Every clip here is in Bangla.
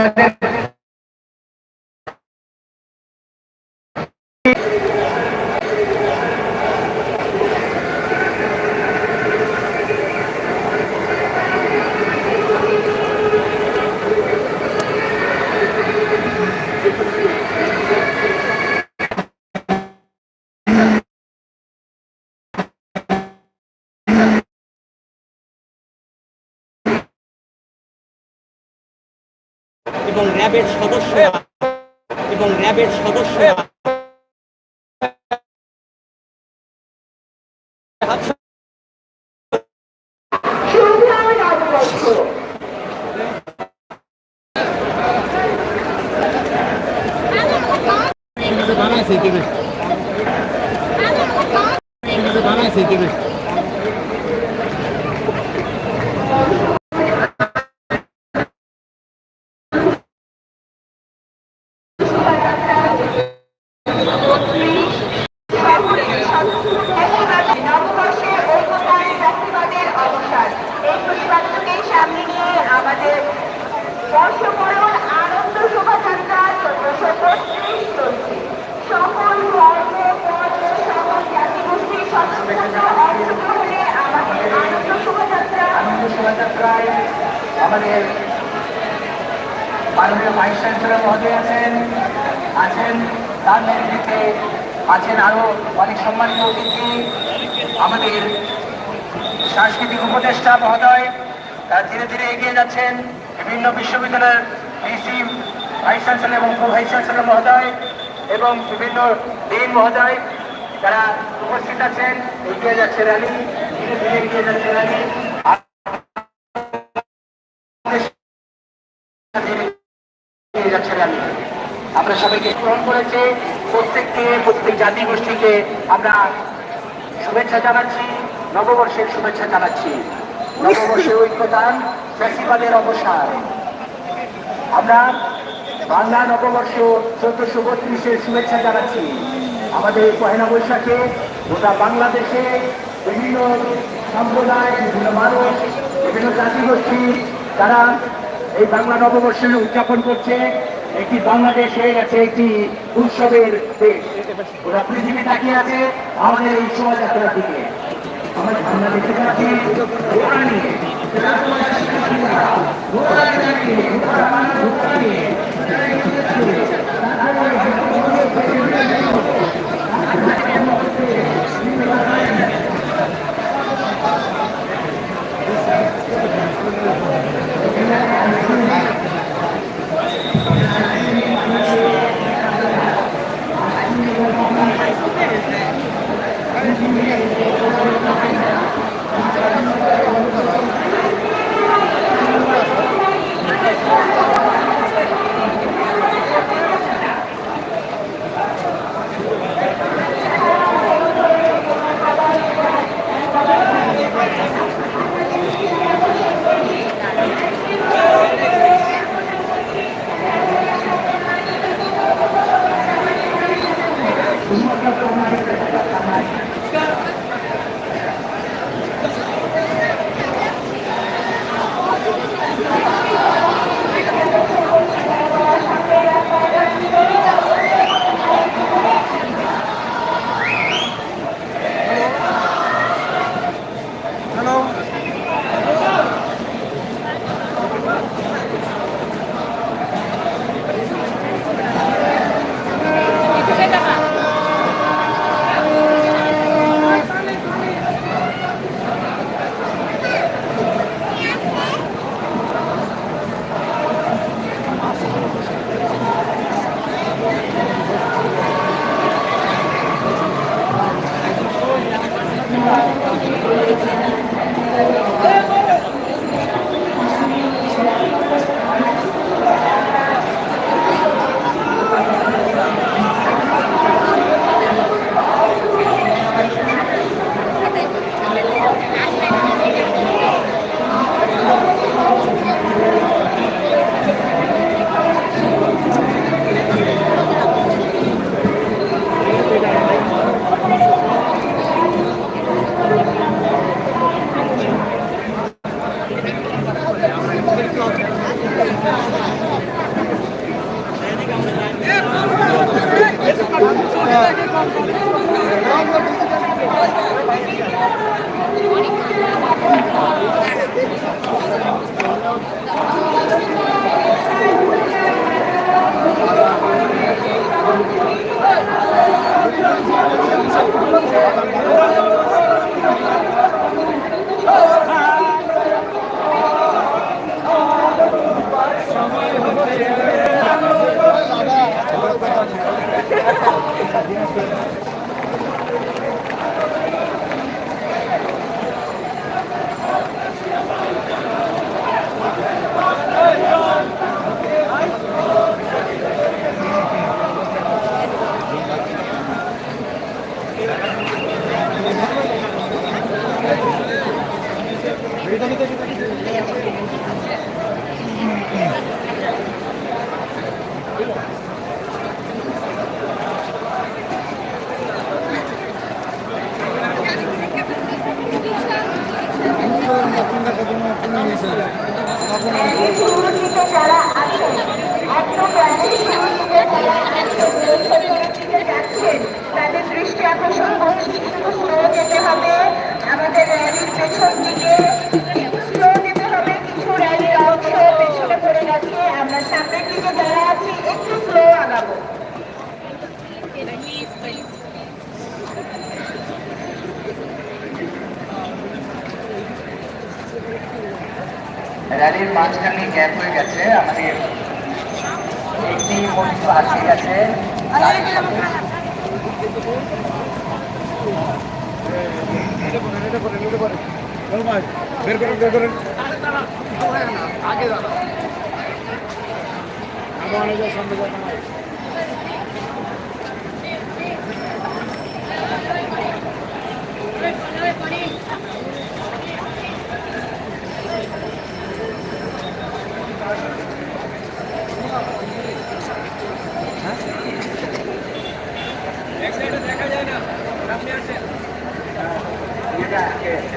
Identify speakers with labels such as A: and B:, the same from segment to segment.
A: আমাদের
B: এবং র্যাবের সদস্যরা এবং র্যাবের সদস্যরা
C: বেশ বানাইছে কে বেশ
D: নববর্ষে ঐক্যতার জাতিবাদের অবসান এই প্রতিপাদ্যকেই সামনে নিয়ে আমাদের বর্ষবরণ আনন্দ শোভাযাত্রা চোদ্দশো বত্রিশ চলছে সকল ধর্ম বর্ণ সকল জাতিগোষ্ঠীর সদস্যরা অংশগ্রহণে আমাদের আনন্দ শোভাযাত্রা
A: আনন্দ শোভাযাত্রায় আমাদের মাননীয় ভাইস চ্যান্সেলর মহোদয় আছেন আছেন তার নেতৃত্বে আছেন আরও অনেক সম্মানিত অতিথি আমাদের সাংস্কৃতিক উপদেষ্টা মহোদয় তারা ধীরে ধীরে এগিয়ে যাচ্ছেন বিভিন্ন বিশ্ববিদ্যালয়ের ভিসি ভাইস এবং ভাইস চ্যান্সেলর মহোদয় এবং বিভিন্ন ডিন মহোদয় যারা উপস্থিত আছেন, এগিয়ে যাচ্ছে র্যালি ধীরে ধীরে এগিয়ে যাচ্ছে র্যালি আমরা সবাইকে গ্রহণ করেছে, প্রত্যেককে, প্রত্যেক জাতি গোষ্ঠীকে আমরা শুভেচ্ছা জানাচ্ছি, নববর্ষের শুভেচ্ছা জানাচ্ছি। নববর্ষের ঐক্যদান ফেস্টিভ্যালের অবসান। আমরা বাংলা নববর্ষ চোদ্দশো বত্রিশের শুভেচ্ছা জানাচ্ছি। আমাদের পয়লা বৈশাখে গোটা বাংলাদেশে বিভিন্ন সম্প্রদায়, বিভিন্ন মানুষ, বিভিন্ন জাতিগোষ্ঠী, তারা এই বাংলা নববর্ষ উদযাপন করছে। একটি বাংলাদেশ হয়ে গেছে, একটি উৎসবের দেশ। গোটা পৃথিবী তাকিয়ে আছে আমাদের এই শোভাযাত্রার দিকে। আমরা পাচ্ছি ঘোড়া নিয়ে Obrigado.
D: শুরুতে আছে।
A: র্যালির মাঝখানে গ্যাপ হয়ে গেছে আমাদের একটি মন্ত্র আটকে গেছে
C: বের করেন আমার যাবে না
A: এটা আটকে গেছে।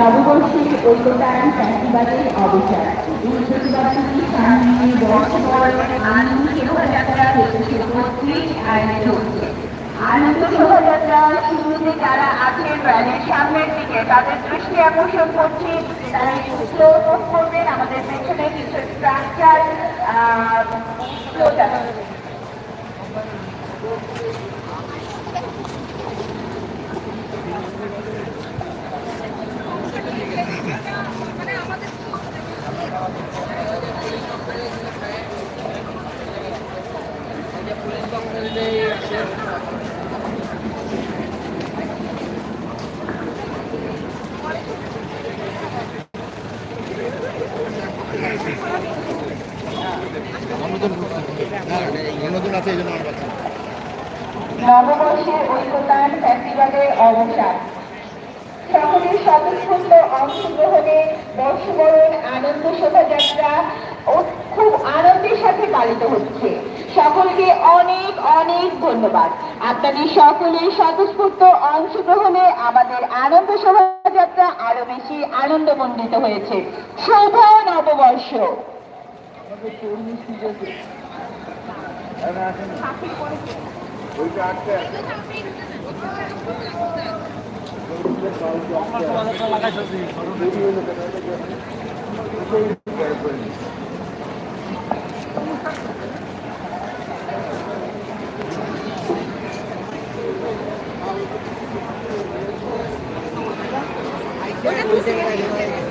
D: নববর্ষের ঐক্যতায়ন ফেস্টিভ্যালের অবসর। এই প্রতিবাদটি সামনে বর্ষবরণ আনন্দ শোভাযাত্রা একুশে আয়োজিত আনন্দ শোভাযাত্রা শুরুতে যারা আছেন র্যালির সামনের দিকে, তাদের দৃষ্টি আকর্ষণ করছি, তারা একটু করবেন। আমাদের পেছনে কিছু স্ট্রাকচার
C: নতুন আছে এই জন্য আমার
D: সকলের স্বতঃস্ফূর্ত অংশগ্রহণে বর্ষবরণ আনন্দ শোভাযাত্রা খুব আনন্দের সাথে পালিত হচ্ছে সকলকে অনেক অনেক ধন্যবাদ। আপনাদের সকলের স্বতঃস্ফূর্ত অংশগ্রহণে আমাদের আনন্দ শোভাযাত্রা আরও বেশি আনন্দমণ্ডিত হয়েছে। শুভ নববর্ষ।
A: ওইটা Una,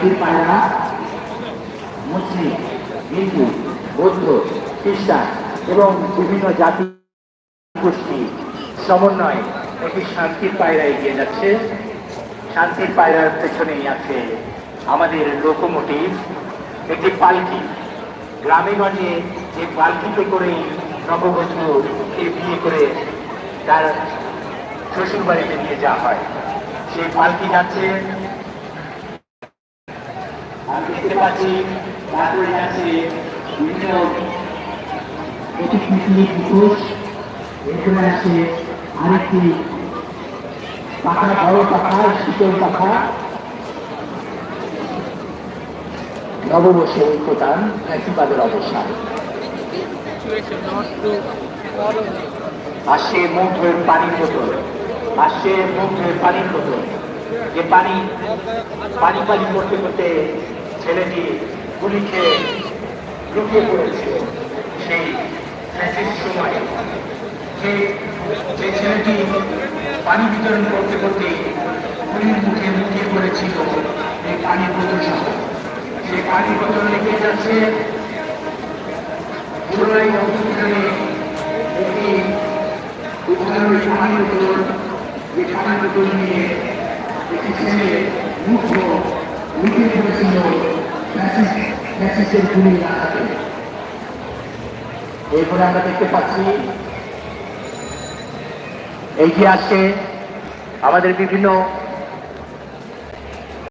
A: ভাইরা মুসলিম, হিন্দু, বৌদ্ধ, খ্রিস্টান এবং বিভিন্ন জাতি গোষ্ঠী সমন্বয় একটি শান্তির পায়রা এগিয়ে যাচ্ছে। শান্তির পায়রার পেছনেই আছে আমাদের লোকোমোটিভ, একটি পালকি। গ্রামে গঞ্জে যে পালকিতে করেই নববধূকে বিয়ে করে তার শ্বশুর বাড়িতে নিয়ে যাওয়া হয়। সেই পালকি যাচ্ছে আমি দেখতে পাচ্ছি, তারপরে আছে আরেকটি পাখা, বড় শীতল পাখা। নববর্ষের প্রধান ফ্যাসিবাদের অবসান আসছে মুখের পানির বোতল আসছে মুখের পানির বোতল। যে পানি পানি পানি করতে করতে ছেলেটি গুলি খেয়ে লুকিয়ে পড়েছে সেই ফ্যাসিস্ট সময়। যে যে ছেলেটি পানি বিতরণ করতে করতে গুলির মুখে লুকিয়ে পড়েছিল এই পানির বোতল সহ। সেই পানির বোতল লেগে যাচ্ছে। পুনরায় অভ্যুত্থানে একটি উদাহরণ পানির বোতল যে পানির নিয়ে একটি ছেলে মুখ লুকিয়ে পড়েছিল ফ্যাসিস্ট- ফ্যাসিস্টের গুলি রাখাতে এরপরে আমরা দেখতে পাচ্ছি এই যে আসছে আমাদের বিভিন্ন